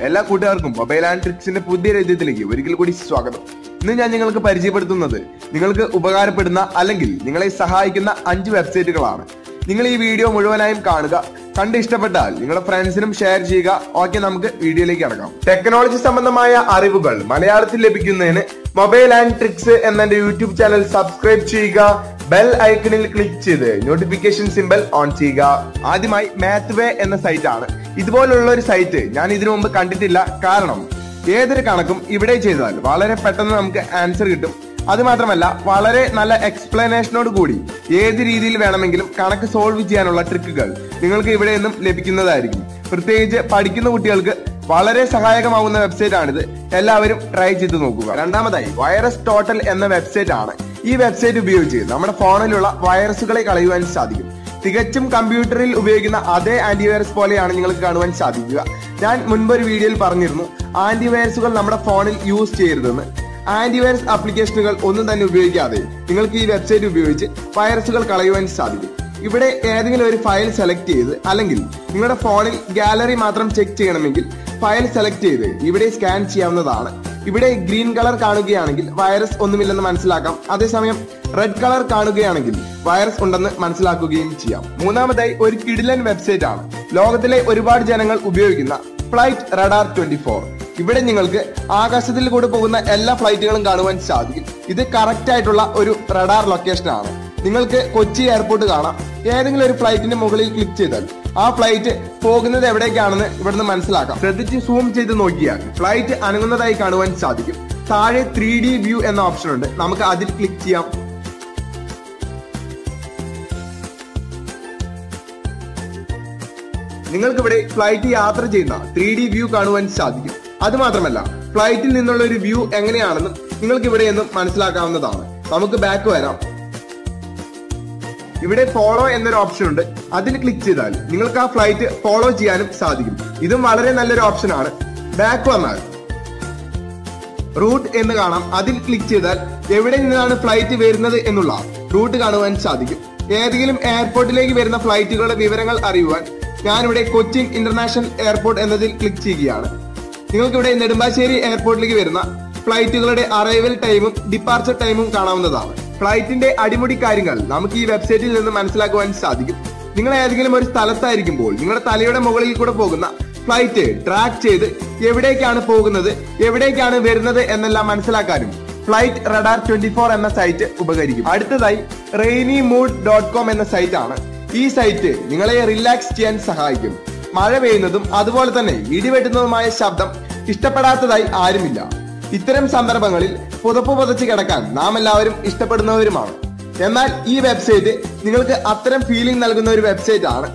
എല്ലാ കൂട്ടുകാർക്കും mobile and ട്രിക്സിന്റെ പുതിയ രചയത്തിലേക്ക് ഒരിക്കൽ കൂടി സ്വാഗതം. ഇന്ന് ഞാൻ നിങ്ങൾക്ക് പരിചയപ്പെടുത്തുന്നത് നിങ്ങൾക്ക് ഉപകാരപ്പെടുന്ന അല്ലെങ്കിൽ നിങ്ങളെ സഹായിക്കുന്ന അഞ്ച് വെബ്സൈറ്റുകളാണ് നിങ്ങൾ ഈ വീഡിയോ മുഴുവനായും കാണുക. കണ്ട് ഇഷ്ടപ്പെട്ടാൽ നിങ്ങളുടെ ഫ്രണ്ട്സിനും ഷെയർ ചെയ്യുക. ഓക്കെ നമുക്ക് വീഡിയോയിലേക്ക് കടക്കാം. ടെക്നോളജി സംബന്ധമായ അറിവുകൾ മലയാളത്തിൽ ലഭിക്കുന്നതിന് മൊബൈൽ ആൻഡ് ട്രിക്സ് എന്ന യൂട്യൂബ് ചാനൽ സബ്സ്ക്രൈബ് ചെയ്യുക. ബെൽ ഐക്കണിൽ ക്ലിക്ക് ചെയ്ത് നോട്ടിഫിക്കേഷൻ സിമ്പൽ ഓൺ ചെയ്യുക. ആദ്യമായി മാത്വേ എന്ന സൈറ്റ് ആണ്. ഇതുപോലുള്ള ഒരു സൈറ്റ് ഞാൻ ഇതിനു മുമ്പ് കണ്ടിട്ടില്ല. കാരണം ഏതൊരു കണക്കും ഇവിടെ ചെയ്താൽ വളരെ പെട്ടെന്ന് നമുക്ക് ആൻസർ കിട്ടും. അത് മാത്രമല്ല വളരെ നല്ല എക്സ്പ്ലനേഷനോട് കൂടി ഏത് രീതിയിൽ വേണമെങ്കിലും കണക്ക് സോൾവ് ചെയ്യാനുള്ള ട്രിക്കുകൾ നിങ്ങൾക്ക് ഇവിടെ നിന്നും ലഭിക്കുന്നതായിരിക്കും. പ്രത്യേകിച്ച് പഠിക്കുന്ന കുട്ടികൾക്ക് വളരെ സഹായകമാവുന്ന വെബ്സൈറ്റ് ആണിത്. എല്ലാവരും ട്രൈ ചെയ്ത് നോക്കുക. രണ്ടാമതായി വൈറസ് ടോട്ടൽ എന്ന വെബ്സൈറ്റ് ആണ്. ഈ വെബ്സൈറ്റ് ഉപയോഗിച്ച് നമ്മുടെ ഫോണിലുള്ള വൈറസുകളെ കളയുവാൻ സാധിക്കും. തികച്ചും കമ്പ്യൂട്ടറിൽ ഉപയോഗിക്കുന്ന അതേ ആന്റിവൈറസ് പോലെയാണ് നിങ്ങൾക്ക് കാണുവാൻ സാധിക്കുക. ഞാൻ മുൻപൊരു വീഡിയോയിൽ പറഞ്ഞിരുന്നു ആന്റിവൈറസുകൾ നമ്മുടെ ഫോണിൽ യൂസ് ചെയ്യരുതെന്ന്. ആന്റിവൈറസ് ആപ്ലിക്കേഷനുകൾ ഒന്നും തന്നെ ഉപയോഗിക്കാതെ നിങ്ങൾക്ക് ഈ വെബ്സൈറ്റ് ഉപയോഗിച്ച് വൈറസുകൾ കളയുവാൻ സാധിക്കും. ഇവിടെ ഏതെങ്കിലും ഒരു ഫയൽ സെലക്ട് ചെയ്ത് അല്ലെങ്കിൽ നിങ്ങളുടെ ഫോണിൽ ഗാലറി മാത്രം ചെക്ക് ചെയ്യണമെങ്കിൽ ഫയൽ സെലക്ട് ചെയ്ത് ഇവിടെ സ്കാൻ ചെയ്യാവുന്നതാണ്. ഇവിടെ ഗ്രീൻ കളർ കാണുകയാണെങ്കിൽ വൈറസ് ഒന്നുമില്ലെന്ന് മനസ്സിലാക്കാം. അതേസമയം റെഡ് കളർ കാണുകയാണെങ്കിൽ വൈറസ് ഉണ്ടെന്ന് മനസ്സിലാക്കുകയും ചെയ്യാം. മൂന്നാമതായി ഒരു കിടിലൻ വെബ്സൈറ്റ് ആണ്. ലോകത്തിലെ ഒരുപാട് ജനങ്ങൾ ഉപയോഗിക്കുന്ന ഫ്ലൈറ്റ് റഡാർ ട്വന്റി ഫോർ ഇവിടെ നിങ്ങൾക്ക് ആകാശത്തിൽ കൂടെ പോകുന്ന എല്ലാ ഫ്ലൈറ്റുകളും കാണുവാൻ സാധിക്കും. ഇത് കറക്റ്റ് ആയിട്ടുള്ള ഒരു റഡാർ ലൊക്കേഷൻ ആണ്. നിങ്ങൾക്ക് കൊച്ചി എയർപോർട്ട് കാണാം. ഏതെങ്കിലും ഒരു ഫ്ലൈറ്റിന്റെ മുകളിൽ ക്ലിക്ക് ചെയ്താൽ ആ ഫ്ലൈറ്റ് പോകുന്നത് എവിടേക്കാണെന്ന് ഇവിടുന്ന് മനസ്സിലാക്കാം. ശ്രദ്ധിച്ച് സൂം ചെയ്ത് നോക്കിയാൽ ഫ്ലൈറ്റ് അനങ്ങുന്നതായി കാണുവാൻ സാധിക്കും. താഴെ ത്രീ ഡി വ്യൂ എന്ന ഓപ്ഷൻ ഉണ്ട്. നമുക്ക് അതിൽ ക്ലിക്ക് ചെയ്യാം. നിങ്ങൾക്ക് ഇവിടെ ഫ്ലൈറ്റ് യാത്ര ചെയ്യുന്ന ത്രീ ഡി വ്യൂ കാണുവാൻ സാധിക്കും. അതുമാത്രമല്ല ഫ്ലൈറ്റിൽ നിന്നുള്ള ഒരു വ്യൂ എങ്ങനെയാണെന്നും നിങ്ങൾക്ക് ഇവിടെ മനസ്സിലാക്കാവുന്നതാണ്. നമുക്ക് ബാക്ക് വരാം. ഇവിടെ ഫോളോ എന്നൊരു ഓപ്ഷൻ ഉണ്ട്. അതിൽ ക്ലിക്ക് ചെയ്താൽ നിങ്ങൾക്ക് ആ ഫ്ലൈറ്റ് ഫോളോ ചെയ്യാനും സാധിക്കും. ഇതും വളരെ നല്ലൊരു ഓപ്ഷൻ ആണ്. ബാക്ക് വന്നാൽ റൂട്ട് എന്ന് കാണാം. അതിൽ ക്ലിക്ക് ചെയ്താൽ എവിടെ നിന്നാണ് ഫ്ലൈറ്റ് വരുന്നത് എന്നുള്ള റൂട്ട് കാണുവാൻ സാധിക്കും. ഏതെങ്കിലും എയർപോർട്ടിലേക്ക് വരുന്ന ഫ്ലൈറ്റുകളുടെ വിവരങ്ങൾ അറിയുവാൻ ഞാനിവിടെ കൊച്ചിൻ ഇന്റർനാഷണൽ എയർപോർട്ട് എന്നതിൽ ക്ലിക്ക് ചെയ്യുകയാണ്. നിങ്ങൾക്കിവിടെ നെടുമ്പാശ്ശേരി എയർപോർട്ടിലേക്ക് വരുന്ന ഫ്ലൈറ്റുകളുടെ അറൈവൽ ടൈമും ഡിപ്പാർച്ചർ ടൈമും കാണാവുന്നതാണ്. ഫ്ലൈറ്റിന്റെ അടിമുടി കാര്യങ്ങൾ നമുക്ക് ഈ വെബ്സൈറ്റിൽ നിന്ന് മനസ്സിലാക്കുവാൻ സാധിക്കും. നിങ്ങൾ ഏതെങ്കിലും ഒരു സ്ഥലത്തായിരിക്കുമ്പോൾ നിങ്ങളുടെ തലയുടെ മുകളിൽ കൂടെ പോകുന്ന ഫ്ലൈറ്റ് ട്രാക്ക് ചെയ്ത് എവിടേക്കാണ് പോകുന്നത് എവിടേക്കാണ് വരുന്നത് എന്നെല്ലാം മനസ്സിലാക്കാനും ഫ്ലൈറ്റ് റഡാർ ട്വന്റി ഫോർ എന്ന സൈറ്റ് ഉപകരിക്കും. അടുത്തതായി റെയിനി മൂഡ് ഡോട്ട് കോം എന്ന സൈറ്റ് ആണ്. ഈ സൈറ്റ് നിങ്ങളെ റിലാക്സ് ചെയ്യാൻ സഹായിക്കും. മഴ പെയ്യുന്നതും അതുപോലെ തന്നെ ഇടിവെട്ടുന്നതുമായ ശബ്ദം ഇഷ്ടപ്പെടാത്തതായി ആരുമില്ല. ഇത്തരം സന്ദർഭങ്ങളിൽ പുതപ്പ് പുതച്ച് കിടക്കാൻ നാം എല്ലാവരും ഇഷ്ടപ്പെടുന്നവരുമാണ്. എന്നാൽ ഈ വെബ്സൈറ്റ് നിങ്ങൾക്ക് അത്തരം ഫീലിംഗ് നൽകുന്ന ഒരു വെബ്സൈറ്റ് ആണ്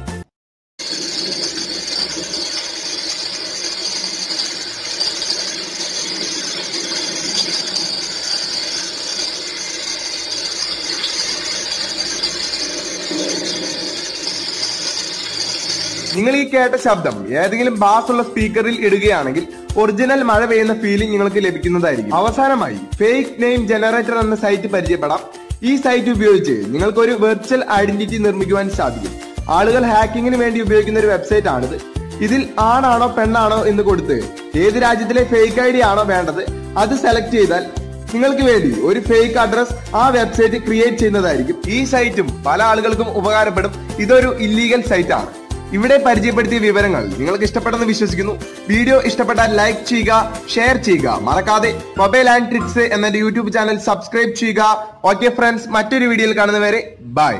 നിങ്ങൾ ഈ കേട്ട ശബ്ദം ഏതെങ്കിലും ബാസുള്ള സ്പീക്കറിൽ ഇടുകയാണെങ്കിൽ ഒറിജിനൽ മഴ പെയ്യുന്ന ഫീലിംഗ് നിങ്ങൾക്ക് ലഭിക്കുന്നതായിരിക്കും. അവസാനമായി ഫേക്ക് നെയിം ജനറേറ്റർ എന്ന സൈറ്റ് പരിചയപ്പെടാം. ഈ സൈറ്റ് ഉപയോഗിച്ച് നിങ്ങൾക്ക് ഒരു വെർച്വൽ ഐഡന്റിറ്റി നിർമ്മിക്കുവാൻ സാധിക്കും. ആളുകൾ ഹാക്കിങ്ങിന് വേണ്ടി ഉപയോഗിക്കുന്ന ഒരു വെബ്സൈറ്റ് ആണിത്. ഇതിൽ ആണാണോ പെണ്ണാണോ എന്ന് കൊടുത്ത് ഏത് രാജ്യത്തിലെ ഫേക്ക് ഐ ഡി ആണോ വേണ്ടത് അത് സെലക്ട് ചെയ്താൽ നിങ്ങൾക്ക് വേണ്ടി ഒരു ഫേക്ക് അഡ്രസ് ആ വെബ്സൈറ്റ് ക്രിയേറ്റ് ചെയ്യുന്നതായിരിക്കും. ഈ സൈറ്റും പല ആളുകൾക്കും ഉപകാരപ്പെടും. ഇതൊരു ഇല്ലീഗൽ സൈറ്റാണ് ഇവിടെ പരിചയപ്പെടുത്തിയ വിവരങ്ങൾ നിങ്ങൾക്ക് ഇഷ്ടപ്പെട്ടെന്ന് വിശ്വസിക്കുന്നു. വീഡിയോ ഇഷ്ടപ്പെട്ടാൽ ലൈക്ക് ചെയ്യുക ഷെയർ ചെയ്യുക. മറക്കാതെ മൊബൈൽ ആൻഡ് ട്രിക്സ് എന്ന യൂട്യൂബ് ചാനൽ സബ്സ്ക്രൈബ് ചെയ്യുക. ഓക്കെ ഫ്രണ്ട്സ് മറ്റൊരു വീഡിയോയിൽ കാണുന്നവരെ ബൈ